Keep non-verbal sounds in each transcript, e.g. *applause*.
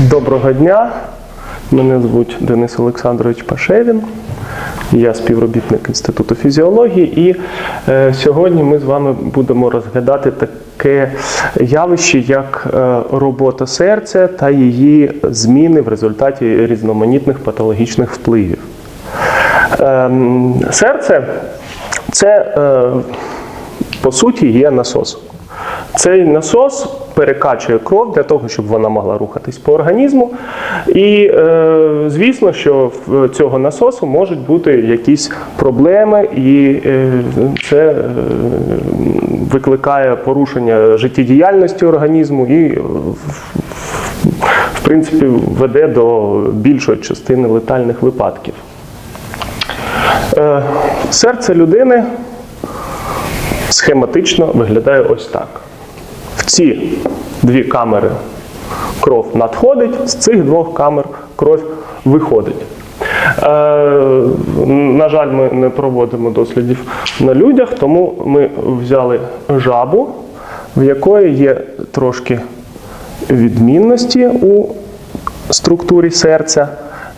Доброго дня. Мене звуть Денис Олександрович Пашевін. Я співробітник Інституту фізіології, і е, сьогодні ми з вами будемо розглядати таке явище, як е, робота серця та її зміни в результаті різноманітних патологічних впливів. Ем, серце це е, по суті є насос. Цей насос перекачує кров для того, щоб вона могла рухатись по організму. І е, звісно, що в цього насосу можуть бути якісь проблеми, і е, це е, викликає порушення життєдіяльності організму і е, в принципі веде до більшої частини летальних випадків. Е, Серце людини схематично виглядає ось так. В ці дві камери кров надходить, з цих двох камер кров виходить. Е, на жаль, ми не проводимо дослідів на людях, тому ми взяли жабу, в якої є трошки відмінності у структурі серця.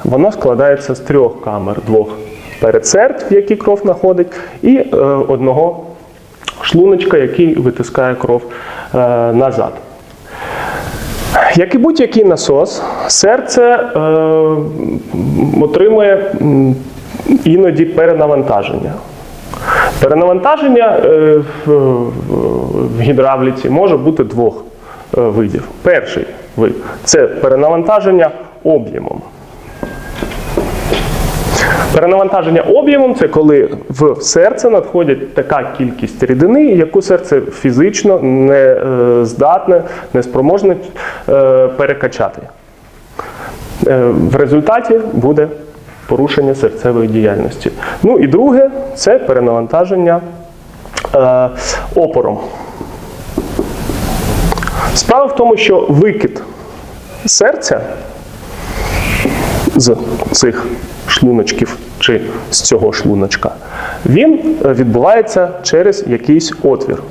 Воно складається з трьох камер: двох передсердь, в які кров знаходить, і е, одного шлуночка, який витискає кров е, назад. Як і будь-який насос, серце е, отримує іноді перенавантаження. Перенавантаження е, в, гідравліці може бути двох е, видів. Перший вид це перенавантаження об'ємом. Перенавантаження об'ємом це коли в серце надходить така кількість рідини, яку серце фізично не е, здатне, не спроможне е, перекачати. Е, В результаті буде порушення серцевої діяльності. Ну і друге це перенавантаження опором. Справа в тому, що викид серця з цих шлуночків чи з цього шлуночка, він е, відбувається через якийсь отвір.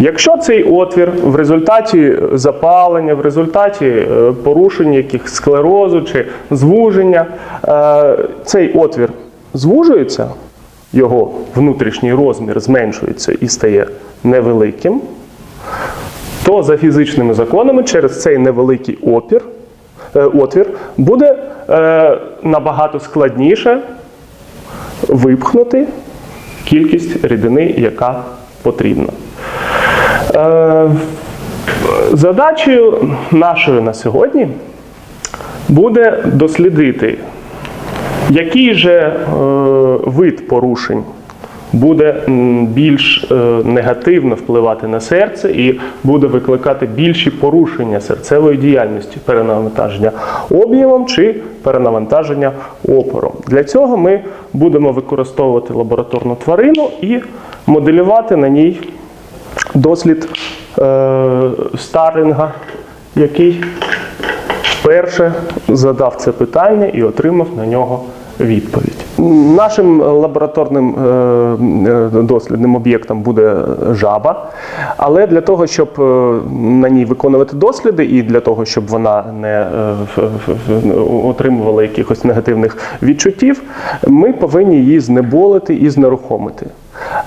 Якщо цей отвір в результаті запалення, в результаті е, порушення яких склерозу чи звуження, е, цей отвір звужується, його внутрішній розмір зменшується і стає невеликим, то за фізичними законами через цей невеликий опір, отвір буде е, набагато складніше випхнути кількість рідини, яка потрібна. Е, Задачею нашою на сьогодні буде дослідити, який же е, вид порушень буде більш е, негативно впливати на серце і буде викликати більші порушення серцевої діяльності, перенавантаження об'ємом чи перенавантаження опором. Для цього ми будемо використовувати лабораторну тварину і моделювати на ній дослід е, Старлінга, який вперше задав це питання і отримав на нього відповідь. Нашим лабораторним е, е, дослідним об'єктом буде жаба, але для того, щоб е, на ній виконувати досліди, і для того, щоб вона не е, отримувала якихось негативних відчуттів, ми повинні її знеболити і знерухомити.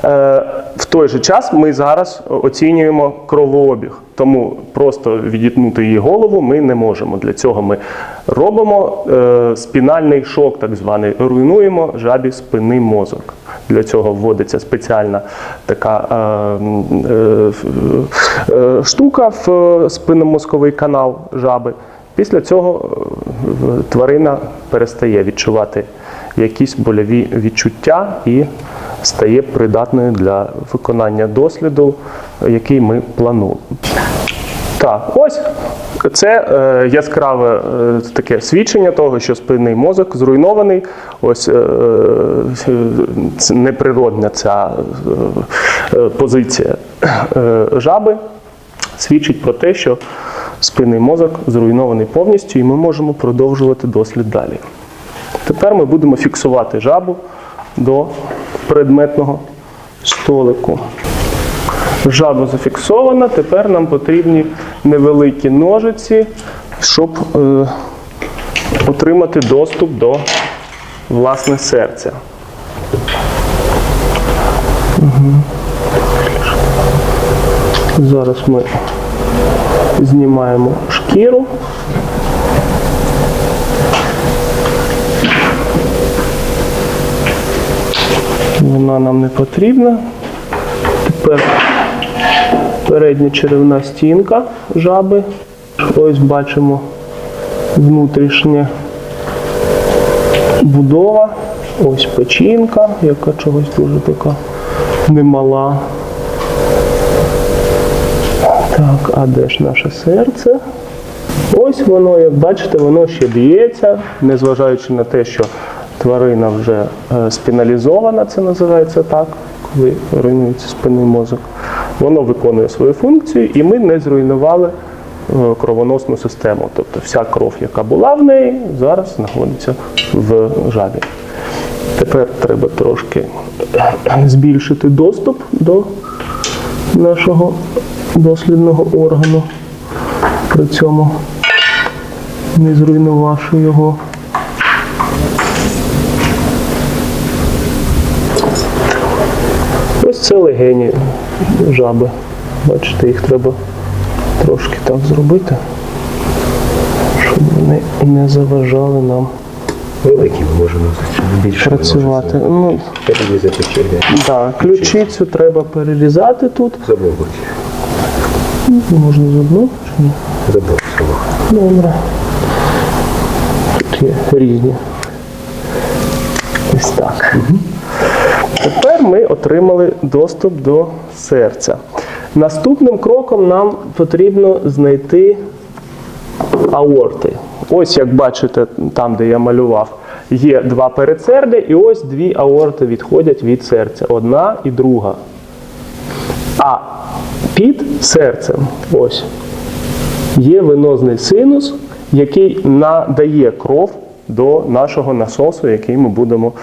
Е, В той же час ми зараз оцінюємо кровообіг, тому просто відітнути її голову ми не можемо. Для цього ми робимо е, спінальний шок, так званий, руйнуємо жабі спинний мозок. Для цього вводиться спеціальна така е, е, е, штука в е, спинномозковий канал жаби. Після цього е, тварина перестає відчувати якісь больові відчуття і стає придатною для виконання досліду, який ми плануємо. Так, ось це е, яскраве е, таке свідчення того, що спинний мозок зруйнований. Ось е, е, неприродна ця е, е, позиція е, жаби свідчить про те, що спинний мозок зруйнований повністю, і ми можемо продовжувати дослід далі. Тепер ми будемо фіксувати жабу до предметного столику. Жаба зафіксована, тепер нам потрібні невеликі ножиці щоб е, отримати доступ до власне серця. Мгм. Зараз ми знімаємо шкіру. Вона нам не потрібна. Тепер передня черевна стінка жаби. Ось бачимо внутрішня будова. Ось печінка, яка чогось дуже така немала. Так, а де ж наше серце? Ось воно, як бачите, воно ще б'ється, незважаючи на те, що тварина вже е, спіналізована, це називається так, коли руйнується спинний мозок. Воно виконує свою функцію, і ми не зруйнували е, кровоносну систему. Тобто вся кров, яка була в неї, зараз знаходиться в жабі. Тепер треба трошки збільшити доступ до нашого дослідного органу, при цьому не зруйнувавши його. Ось це легені жаби. Бачите, їх треба трошки так зробити, щоб вони не заважали нам Великі ми можемо більше працювати. Ну, перерізати черв'я. так, ключицю треба перерізати тут. Забовуть. Можна з одну чи ні? Забор свого. Добре. Тут є різні. Ось так. Тепер ми отримали доступ до серця. Наступним кроком нам потрібно знайти аорти. Ось як бачите, там, де я малював, є два передсердя, і ось дві аорти відходять від серця. Одна і друга. А під серцем ось є венозний синус, який надає кров до нашого насосу, який ми будемо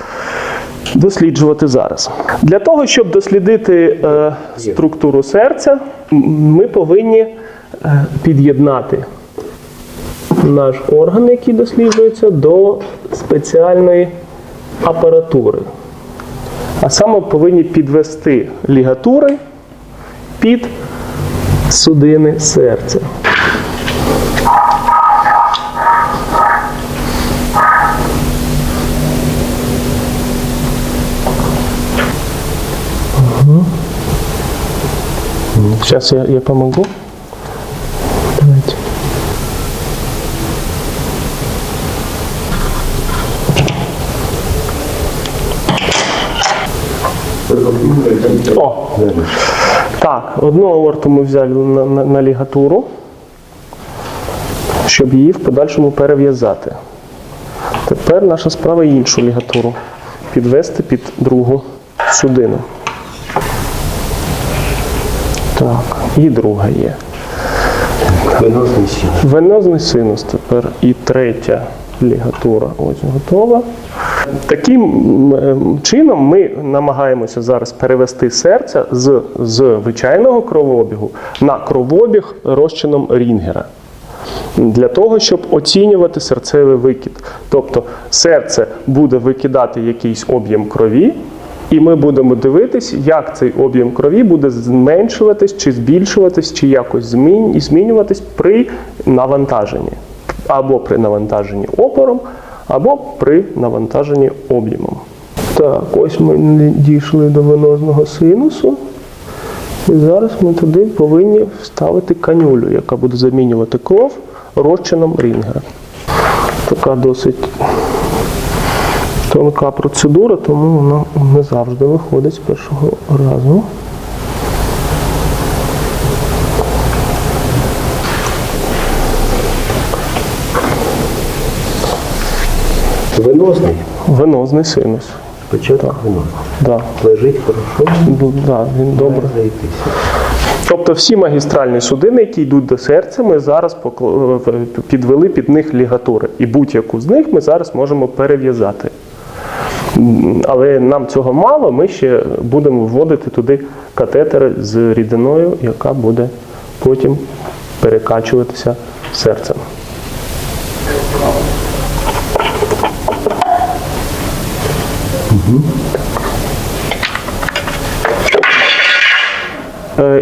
досліджувати зараз. Для того, щоб дослідити е, структуру серця, ми повинні е, під'єднати наш орган, який досліджується, до спеціальної апаратури. А саме повинні підвести лігатури під судини серця. Сейчас я, я помогу. Давайте. О, так, одну аорту ми взяли на, на, на лігатуру, щоб її в подальшому перев'язати. Тепер наша справа іншу лігатуру підвести під другу судину. Так, і друга є. Виносний сіл. Венозний синус тепер і третя лігатура ось готова. Таким чином ми намагаємося зараз перевести серця з звичайного кровообігу на кровообіг розчином Рінгера. Для того, щоб оцінювати серцевий викид. Тобто серце буде викидати якийсь об'єм крові, і ми будемо дивитись, як цей об'єм крові буде зменшуватись, чи збільшуватись, чи якось змін- змінюватись при навантаженні. Або при навантаженні опором, або при навантаженні об'ємом. Так, ось ми дійшли до венозного синусу. І зараз ми туди повинні вставити канюлю, яка буде замінювати кров розчином Рінгера. Така досить тонка процедура, тому вона не завжди виходить з першого разу. Виносний. Венозний синус. Спочатку виносний. Да. Лежить хорошо. Да, він добре. Тобто всі магістральні судини, які йдуть до серця, ми зараз е, підвели під них лігатури. І будь-яку з них ми зараз можемо перев'язати. Але нам цього мало, ми ще будемо вводити туди катетер з рідиною, яка буде потім перекачуватися серцем.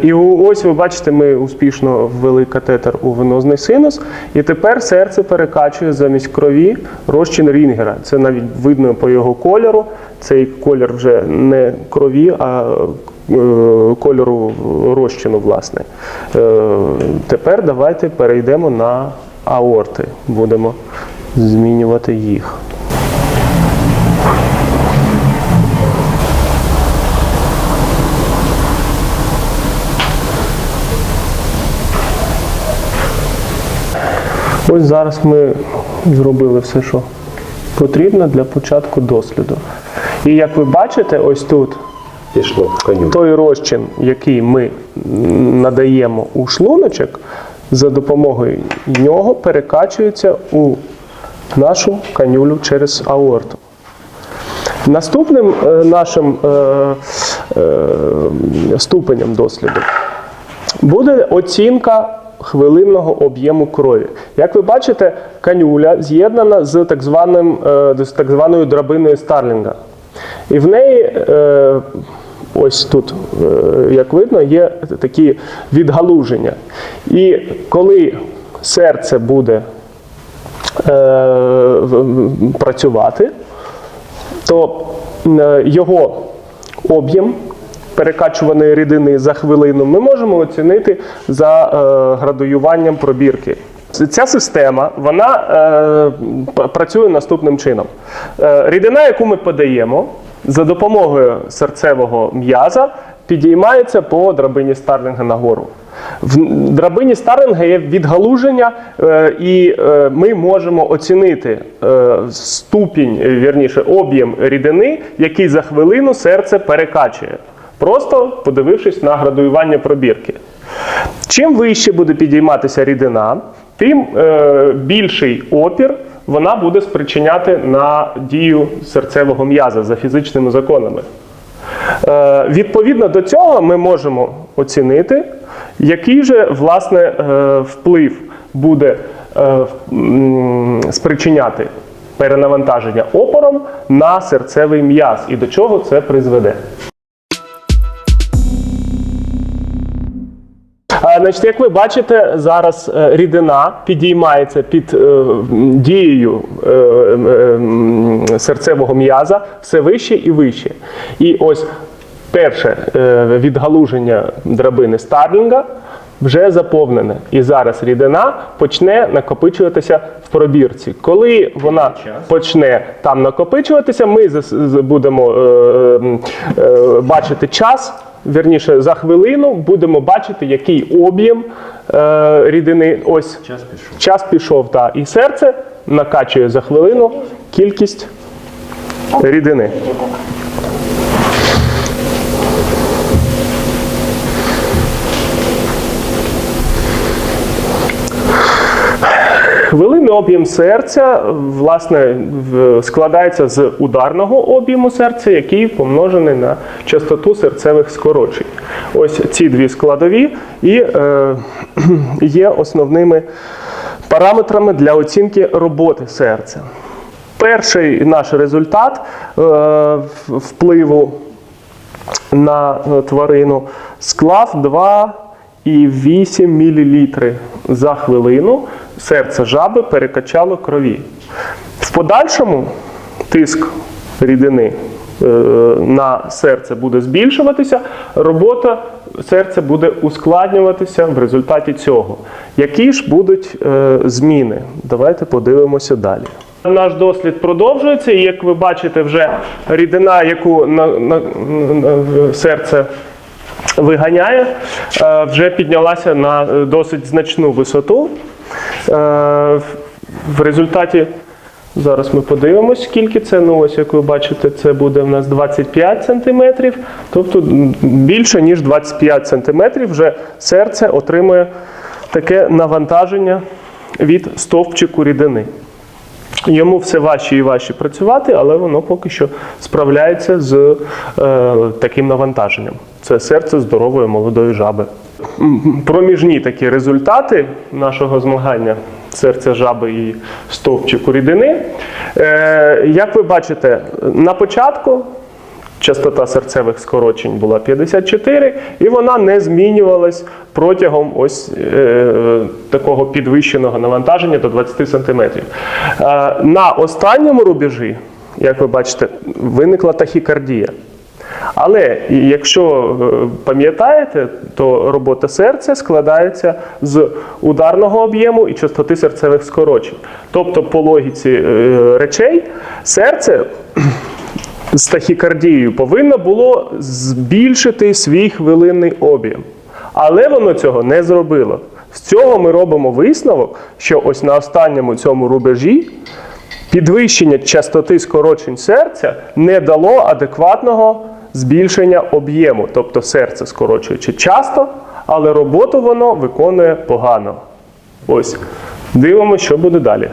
І ось ви бачите, ми успішно ввели катетер у венозний синус, і тепер серце перекачує замість крові розчин рінгера. Це навіть видно по його кольору. Цей колір вже не крові, а е, кольору розчину, власне. Е, Тепер давайте перейдемо на аорти. Будемо змінювати їх. Ось зараз ми зробили все, що потрібно для початку досліду. І як ви бачите, ось тут Пішло коню. той розчин, який ми надаємо у шлуночок, за допомогою нього перекачується у нашу канюлю через аорту. Наступним е, нашим е, е, ступенем досліду буде оцінка хвилинного об'єму крові. Як ви бачите, канюля з'єднана з так, званим, е, з так званою драбиною Старлінга. І в неї, е, ось тут, е, як видно, є такі відгалуження. І коли серце буде працювати, то його об'єм перекачуваної рідини за хвилину ми можемо оцінити за е, градуюванням пробірки. Ця система вона е, працює наступним чином. Е, рідина, яку ми подаємо, за допомогою серцевого м'яза підіймається по драбині Старлінга нагору. В драбині Старлінга є відгалуження, і ми можемо оцінити ступінь, вірніше, об'єм рідини, який за хвилину серце перекачує, просто подивившись на градуювання пробірки. Чим вище буде підійматися рідина, тим е, більший опір вона буде спричиняти на дію серцевого м'яза за фізичними законами. Е, Відповідно до цього ми можемо оцінити, який же власне е, вплив буде е, спричиняти перенавантаження опором на серцевий м'яз і до чого це призведе. Значить, як ви бачите, зараз е, рідина підіймається під е, дією е, серцевого м'яза все вище і вище. І ось перше відгалуження драбини Старлінга вже заповнене. І зараз рідина почне накопичуватися в пробірці. Коли вона почне там накопичуватися, ми будемо е, е, бачити час. Вірніше, за хвилину будемо бачити, який об'єм е, рідини. Ось Час пішов. час пішов, та, і серце накачує за хвилину кількість рідини. Об'єм серця власне складається з ударного об'єму серця, який помножений на частоту серцевих скорочень. Ось ці дві складові і е, *clears throat* є основними параметрами для оцінки роботи серця. Перший наш результат е, впливу на тварину склав 2,8 мл за хвилину. Серце жаби перекачало крові. В подальшому тиск рідини е, на серце буде збільшуватися, робота серця буде ускладнюватися в результаті цього. Які ж будуть е, зміни? Давайте подивимося далі. Наш дослід продовжується, і як ви бачите, вже рідина, яку на, на, на серце виганяє, е, вже піднялася на е, досить значну висоту. Е, в- результаті зараз ми подивимось, скільки це. Ну, ось як ви бачите, це буде в нас 25 см. Тобто більше ніж 25 см вже серце отримує таке навантаження від стовпчику рідини. Йому все важче і важче працювати, але воно поки що справляється з е, таким навантаженням. Це серце здорової молодої жаби. Проміжні такі результати нашого змагання серця жаби і стовпчику рідини. Е, як ви бачите, на початку частота серцевих скорочень була 54, і вона не змінювалась протягом ось е, такого підвищеного навантаження до 20 см. Е, на останньому рубежі, як ви бачите, виникла тахікардія. Але якщо е, пам'ятаєте, то робота серця складається з ударного об'єму і частоти серцевих скорочень. Тобто, по логіці е, речей, серце з тахікардією повинно було збільшити свій хвилинний об'єм. Але воно цього не зробило. З цього ми робимо висновок, що ось на останньому цьому рубежі підвищення частоти скорочень серця не дало адекватного збільшення об'єму. Тобто серце скорочуючи часто, але роботу воно виконує погано. Ось. Дивимося, що буде далі.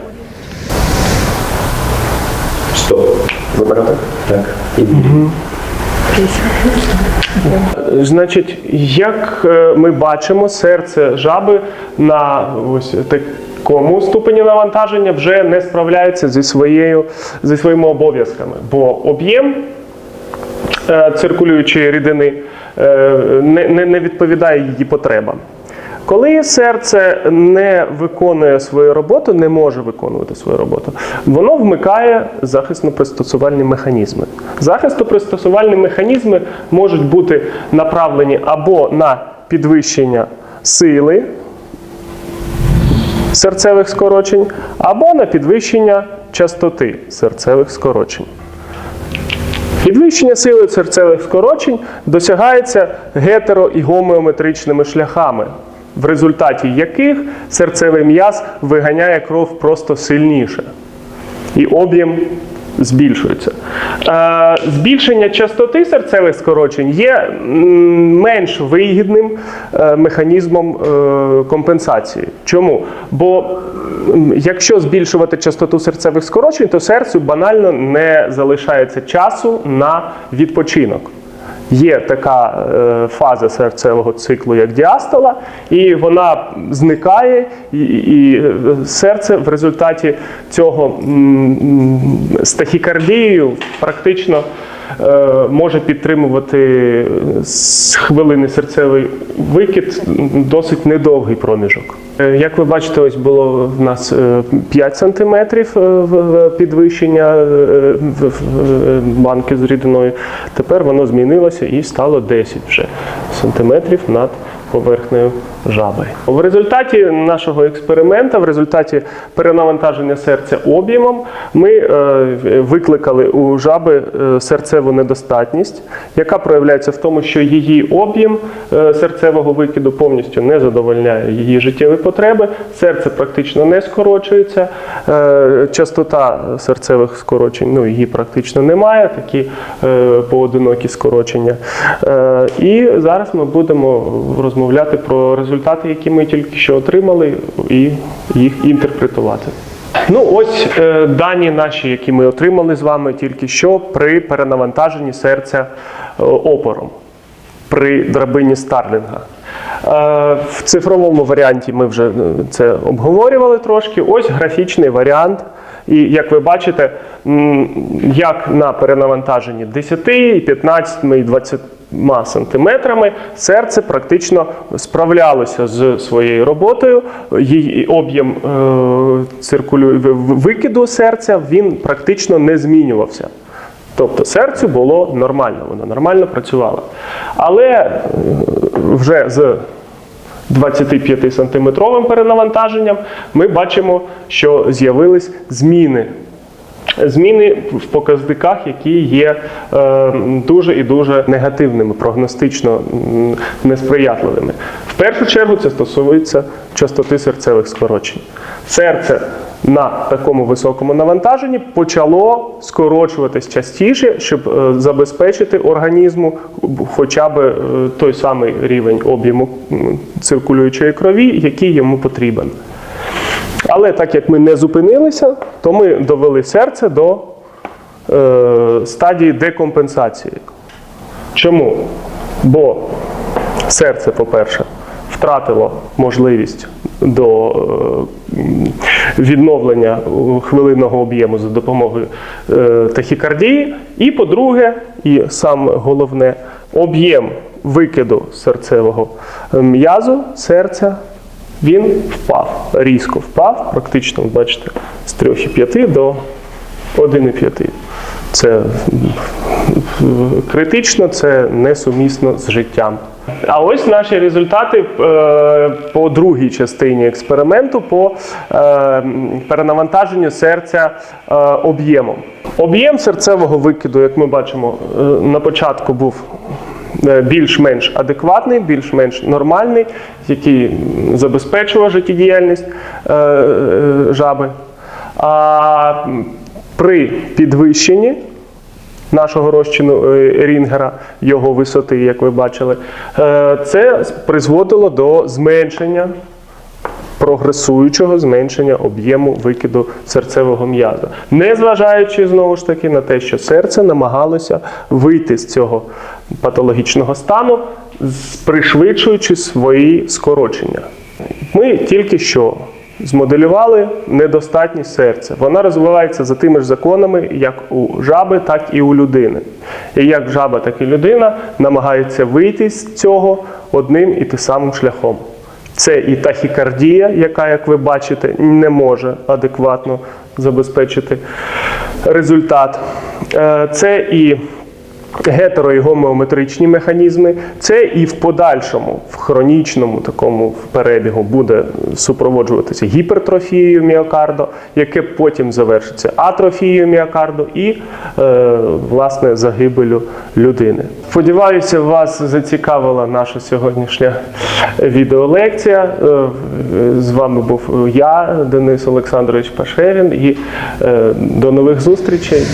Вибрати? Так. І Значить, як е, ми бачимо, серце жаби на ось такому ступені навантаження вже не справляється зі, своєю, зі своїми обов'язками, бо об'єм е, циркулюючої рідини е, не, не, не відповідає її потребам. Коли серце не виконує свою роботу, не може виконувати свою роботу, воно вмикає захисно-пристосувальні механізми. Захисто-пристосувальні механізми можуть бути направлені або на підвищення сили серцевих скорочень, або на підвищення частоти серцевих скорочень. Підвищення сили серцевих скорочень досягається гетеро- і гомеометричними шляхами, в результаті яких серцевий м'яз виганяє кров просто сильніше. І об'єм збільшується. Е, збільшення частоти серцевих скорочень є менш вигідним е, механізмом е, компенсації. Чому? Бо якщо збільшувати частоту серцевих скорочень, то серцю банально не залишається часу на відпочинок. Є така е, фаза серцевого циклу, як діастола, і вона зникає, і, серце в результаті цього м, м, з тахікардією практично може підтримувати з хвилини серцевий викид досить недовгий проміжок. Е, Як ви бачите, ось було в нас е, 5 см підвищення е, в- е, банки з рідиною. Тепер воно змінилося і стало 10 вже сантиметрів над поверхнею жаби. В результаті нашого експерименту, в результаті перенавантаження серця об'ємом, ми е, викликали у жаби е, серцеву недостатність, яка проявляється в тому, що її об'єм е, серцевого викиду повністю не задовольняє її життєві потреби, серце практично не скорочується, частота серцевих скорочень ну, її практично немає, такі поодинокі скорочення. І зараз ми будемо розмовляти про результати, які ми тільки що отримали, і їх інтерпретувати. Ну, ось е, дані наші, які ми отримали з вами тільки що при перенавантаженні серця е, опором при драбині Старлінга. Е, В цифровому варіанті ми вже е, це обговорювали трошки. Ось графічний варіант. І як ви бачите, як на перенавантаженні 10, 15 20 сантиметрами серце практично справлялося з своєю роботою. Її об'єм е, циркулю... викиду серця він практично не змінювався. Тобто серцю було нормально, воно нормально працювало. Але е, вже з 25-сантиметровим перенавантаженням ми бачимо, що з'явились зміни. Зміни в показниках, які є е, дуже і дуже негативними, прогностично несприятливими. В першу чергу це стосується частоти серцевих скорочень. Серце на такому високому навантаженні почало скорочуватись частіше, щоб е, забезпечити організму хоча б е, той самий рівень об'єму циркулюючої крові, який йому потрібен. Але так як ми не зупинилися, то ми довели серце до е, стадії декомпенсації. Чому? Бо серце, по-перше, втратило можливість до е, відновлення хвилинного об'єму за допомогою е, тахікардії. І, по-друге, і саме головне, об'єм викиду серцевого е, м'язу серця він впав, різко впав, практично, бачите, з 3,5 до 1,5. Це критично, це несумісно з життям. А ось наші результати е, по другій частині експерименту по е, перенавантаженню серця е, об'ємом. Об'єм серцевого викиду, як ми бачимо, на початку був більш-менш адекватний, більш-менш нормальний, який забезпечував життєдіяльність е, е, жаби. А при підвищенні нашого розчину е, рінгера, його висоти, як ви бачили, е, це призводило до зменшення прогресуючого зменшення об'єму викиду серцевого м'яза, незважаючи знову ж таки на те, що серце намагалося вийти з цього патологічного стану, пришвидшуючи свої скорочення. Ми тільки що змоделювали недостатність серця. Вона розвивається за тими ж законами, як у жаби, так і у людини. І як жаба, так і людина намагаються вийти з цього одним і тим самим шляхом. Це і тахікардія, яка, як ви бачите, не може адекватно забезпечити результат. Е, Це і гетеро і гомеометричні механізми, це і в подальшому, в хронічному такому перебігу буде супроводжуватися гіпертрофією міокарду, яке потім завершиться атрофією міокарду і е, власне загибелю людини. Сподіваюся, вас зацікавила наша сьогоднішня відеолекція. Е, З вами був я, Денис Олександрович Пашевін, і е, до нових зустрічей.